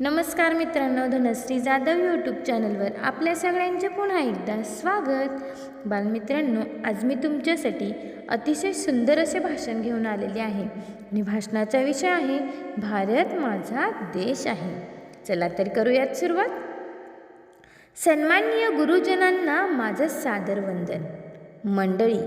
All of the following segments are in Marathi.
नमस्कार मित्रांनो धनश्री जाधव यूट्यूब चॅनलवर आपल्या सगळ्यांचे पुन्हा एकदा स्वागत. बालमित्रांनो आज मी तुमच्यासाठी अतिशय सुंदर असे भाषण घेऊन आलेले आहे. आणि भाषणाचा विषय आहे भारत माझा देश आहे. चला तर करूयात सुरुवात. सन्माननीय गुरुजनांना माझं सादर वंदन. मंडळी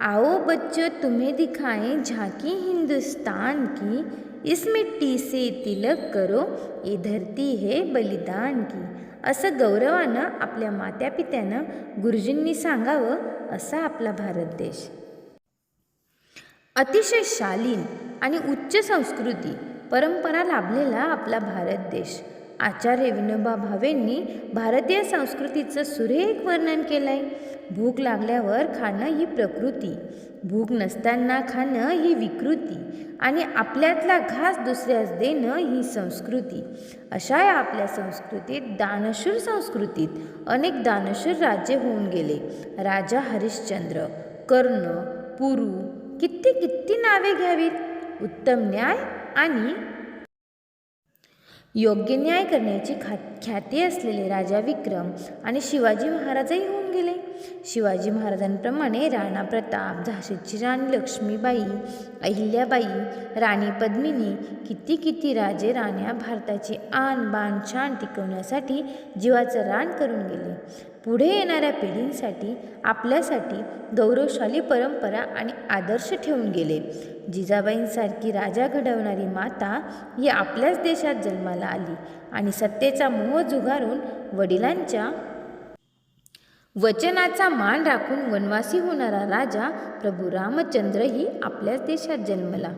आओ बच्चों तुम्हें दिखाएं झाकी हिंदुस्तान की इस मिट्टी से तिलक करो ये धरती है बलिदान की. असं गौरवानं आपल्या मात्यापित्यानं गुरुजींनी सांगावं असा आपला भारत देश. अतिशय शालीन आणि उच्च संस्कृती परंपरा लाभलेला आपला भारत देश. आचार्य विनोबा भावेंनी भारतीय संस्कृतीचं सुरेख वर्णन केलं आहे भूक लागल्यावर खाणं ही प्रकृती. भूक नसताना खाणं ही विकृती. आणि आपल्यातला घास दुसऱ्यास देणं ही संस्कृती. अशा या आपल्या संस्कृतीत दानशूर संस्कृतीत अनेक दानशूर राज्य होऊन गेले. राजा हरिश्चंद्र कर्ण पुरू किती किती नावे घ्यावीत? उत्तम न्याय आणि योग्य न्याय करण्याची खा ख्याती असलेले राजा विक्रम आणि शिवाजी महाराजही होऊन गेले. शिवाजी महाराजांप्रमाणे राणा प्रताप झाशीची राणी लक्ष्मीबाई अहिल्याबाई राणी पद्मिनी किती किती राजे राण्या भारताची आन बाण छान टिकवण्यासाठी जीवाचं रान करून गेले. पुढे येणाऱ्या पिढींसाठी आपल्यासाठी गौरवशाली परंपरा आणि आदर्श ठेवून गेले. जिजाबाईंसारखी राजा घडवणारी माता ही आपल्याच देशात जन्माला आली आणि सत्तेचा मोह जुगारून वडिलांच्या वचनाचा मान राखून वनवासी होणारा राजा प्रभू रामचंद्रही आपल्याच देशात जन्मला.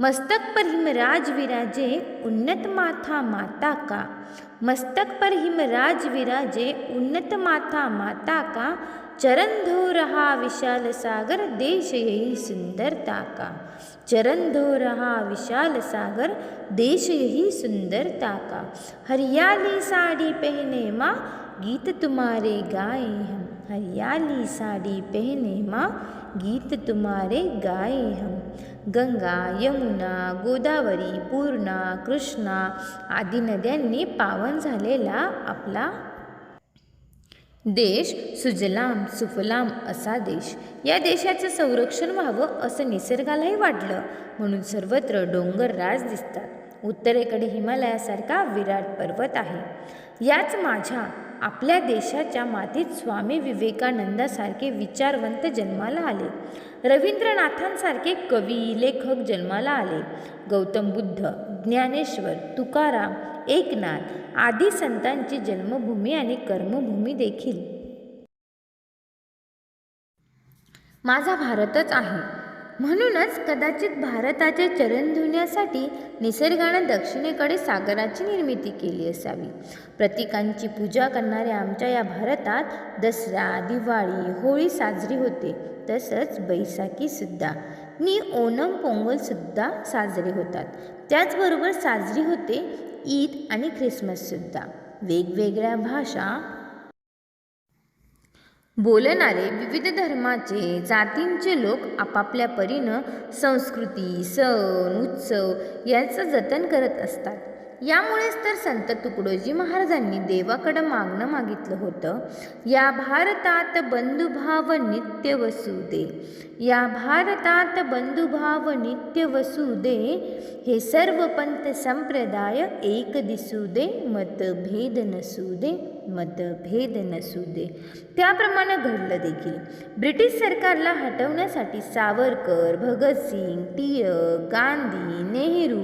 मस्तक पर हिमराज विराजे, उन्नत माथा माता का। मस्तक पर हिमराज विराजे, उन्नत माथा माता का। चरण धो रहा विशाल सागर, देश यही सुंदरता का। चरण धो रहा विशाल सागर, देश यही सुंदरता का। हरियाली साड़ी पहने माँ, गीत तुम्हारे गाए हम। हरियाली साड़ी पहने माँ गीत तुम्हारे गाए हम। गंगा यमुना गोदावरी पूर्णा कृष्णा आदी नद्यांनी पावन झालेला आपला देश. सुजलाम सुफलाम असा देश. या देशाचं संरक्षण व्हावं असं निसर्गालाही वाटलं. म्हणून सर्वत्र डोंगर राज दिसतात. उत्तरेकडे हिमालयासारखा विराट पर्वत आहे. याच माझ्या आपल्या देशाच्या मातीत स्वामी विवेकानंदासारखे विचारवंत जन्माला आले. रवींद्रनाथांसारखे कवी लेखक जन्माला आले. गौतम बुद्ध ज्ञानेश्वर तुकाराम एकनाथ आदी संतांची जन्मभूमी आणि कर्मभूमी देखील. माझा भारतच आहे. म्हणूनच कदाचित भारताचे चरण धुण्यासाठी निसर्गानं दक्षिणेकडे सागराची निर्मिती केली असावी. प्रतीकांची पूजा करणाऱ्या आमच्या या भारतात दसरा दिवाळी होळी साजरी होते. तसंच बैसाखीसुद्धा नि ओणम पोंगलसुद्धा साजरे होतात. त्याचबरोबर साजरी होते ईद आणि ख्रिसमससुद्धा वेगवेगळ्या भाषा बोलणारे विविध धर्माचे जातींचे लोक आपापल्या परीनं संस्कृती सण उत्सव यांचं जतन करत असतात. यामुळेच तर संत तुकडोजी महाराजांनी देवाकडं मागणं मागितलं होतं. या भारतात बंधुभाव नित्य वसू दे. या भारतात बंधुभाव नित्य वसू दे. हे सर्व पंथ संप्रदाय एक दिसू दे मतभेद नसू दे. मतभेद नसू दे. त्याप्रमाणे घडलं देखील. ब्रिटिश सरकारला हटवण्यासाठी Savarkar Bhagat Singh Tilak Gandhi Nehru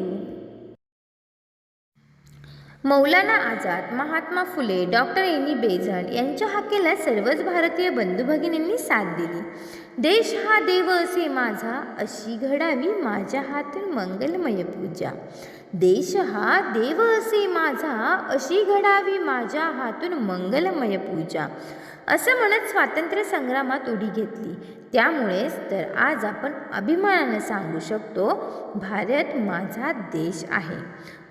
Maulana Azad Mahatma Phule doctor Annie Besant यांच्या हाकेला सर्वच भारतीय बंधुभगिनींनी साथ दिली. देश हा देव असे माझा अशी घडावी माझ्या हातून मंगलमय पूजा. देश हा देव असे माझा अशी घडावी माझ्या हातून मंगलमय पूजा. असं म्हणत स्वातंत्र्य संग्रामात उडी घेतली. त्यामुळेच तर आज आपण अभिमानानं सांगू शकतो भारत माझा देश आहे.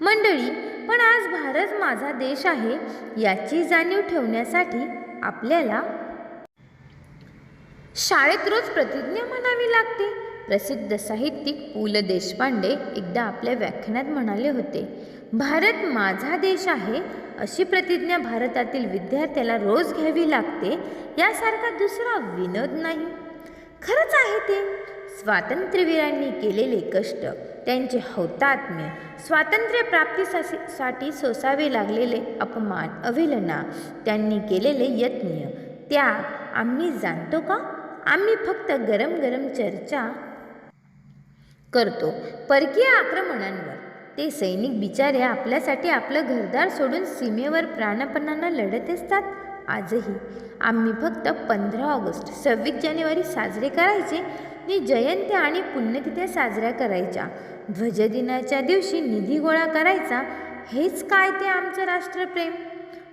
मंडळी पण आज भारत माझा देश आहे याची जाणीव ठेवण्यासाठी आपल्याला शाळेत रोज प्रतिज्ञा म्हणावी लागते. प्रसिद्ध साहित्यिक पु ल देशपांडे एकदा आपल्या व्याख्यानात म्हणाले होते भारत माझा देश आहे अशी प्रतिज्ञा भारतातील विद्यार्थ्याला रोज घ्यावी लागते यासारखा दुसरा विनोद नाही. खरंच आहे ते. स्वातंत्र्यवीरांनी केलेले कष्ट त्यांचे हौतात्म्य स्वातंत्र्य प्राप्तीसाठी सोसावे लागलेले अपमान अवहेलना त्यांनी केलेले यत्न त्या आम्ही जाणतो का? आम्ही फक्त गरम गरम चर्चा करतो. परकीय आक्रमणांवर. ते सैनिक बिचारे आपल्यासाठी आपलं घरदार सोडून सीमेवर प्राणपणानं लढत असतात. आजही. आम्ही फक्त पंधरा ऑगस्ट सव्वीस जानेवारी साजरे करायचे. आणि जयंती आणि पुण्यतिथ्या साजऱ्या करायच्या. ध्वजदिनाच्या दिवशी निधी गोळा करायचा. हेच काय ते आमचं राष्ट्रप्रेम?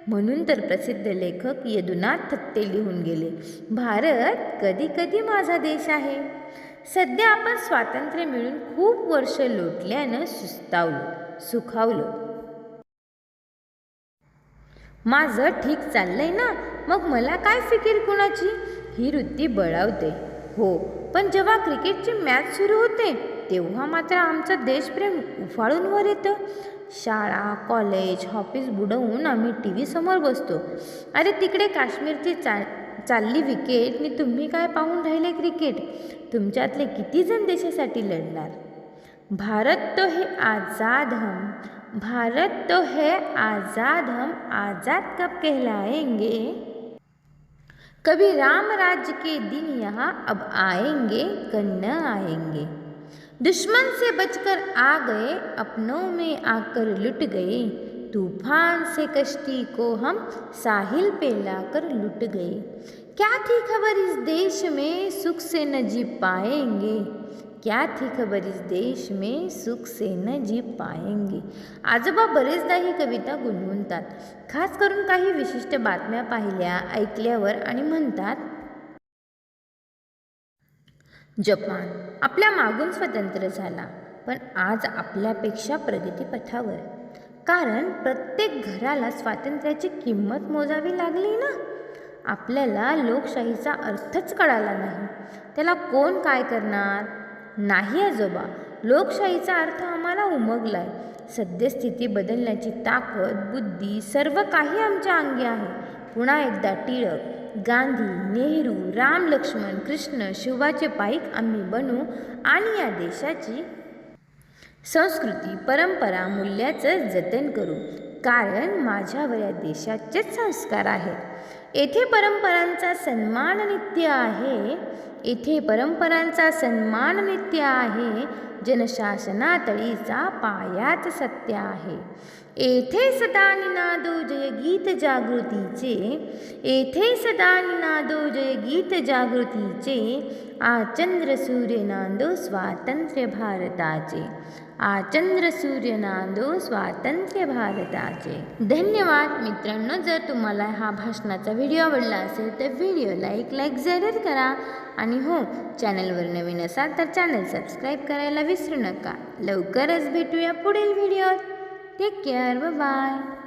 म्हणून तर प्रसिद्ध लेखक यदुनाथ थत्ते लिहून गेले. भारत कधी कधी माझा देश आहे. सध्या आपण स्वातंत्र्य मिळून खूप वर्ष लोटल्यानं सुस्तावलो सुखावलो. माझं ठीक चाललंय ना? मग मला काय फिकीर कुणाची? ही वृत्ती बळावते. हो पण जेव्हा क्रिकेटची मॅच सुरू होते तेव्हा मात्र आमचं देशप्रेम उफाळून वर येतं. शाळा कॉलेज ऑफिस बुडवून आम्ही टी व्ही समोर बसतो. अरे तिकडे काश्मीरची चा चालली विकेट आणि तुम्ही काय पाहून राहिले क्रिकेट तुमच्यातले किती जण देशासाठी लढणार? भारत तो है आज़ाद हम, भारत तो है आज़ाद हम, आज़ाद कब कहलाएँगे? कभी राम राज्य के दिन यहाँ अब आएँगे कि न आएँगे। दुश्मन से बचकर आ गए, अपनों में आकर लुट गए। तूफान से कश्ती को हम साहिल पे लाकर लुट गए। क्या थी खबर इस देश में सुख से न जी पाएंगे? क्या थी खबर इस देश में सुख से न जी पाएंगे? आजोबा बरेचदा ही कविता गुणगुणतात। खास करून काही विशिष्ट बातम्या पाहिल्या ऐकल्यावर आणि म्हणतात जपान आपल्या मागून स्वतंत्र झाला पण आज आपल्यापेक्षा प्रगतीपथावर. कारण प्रत्येक घराला स्वातंत्र्याची किंमत मोजावी लागली ना? आपल्याला लोकशाहीचा अर्थच कळाला नाही. त्याला कोण काय करणार? नाही आजोबा लोकशाहीचा अर्थ आम्हाला उमगलाय. सद्यस्थिती बदलण्याची ताकद बुद्धी सर्व काही आमच्या अंगी आहे. पुन्हा एकदा टिळक गांधी नेहरू राम लक्ष्मण कृष्ण शिवाचे पाईक आम्ही बनू आणि या देशाची संस्कृती परंपरा मूल्याचं जतन करू. कारण माझ्यावर या देशाचेच संस्कार आहेत. येथे परंपरांचा सन्मान नित्य आहे. येथे परंपरांचा सन्मान नित्य आहे. जनशासनातळीचा पायाच सत्य आहे. येथे सदा निनादो जय गीत जागृतीचे. येथे सदा निनादो जय गीत जागृतीचे चंद्र सूर्य नांदो स्वातंत्र्य भारताचे. आचंद्र सूर्य नांदो स्वातंत्र्य भारताचे. धन्यवाद मित्रांनो जर तुम्हाला हा भाषणाचा व्हिडिओ आवडला असेल तर व्हिडिओला एक लाईक जरूर करा. आणि हो चॅनलवर नवीन असाल तर चॅनल सबस्क्राईब करायला विसरू नका. लवकरच भेटूया पुढील व्हिडिओत. Take care bye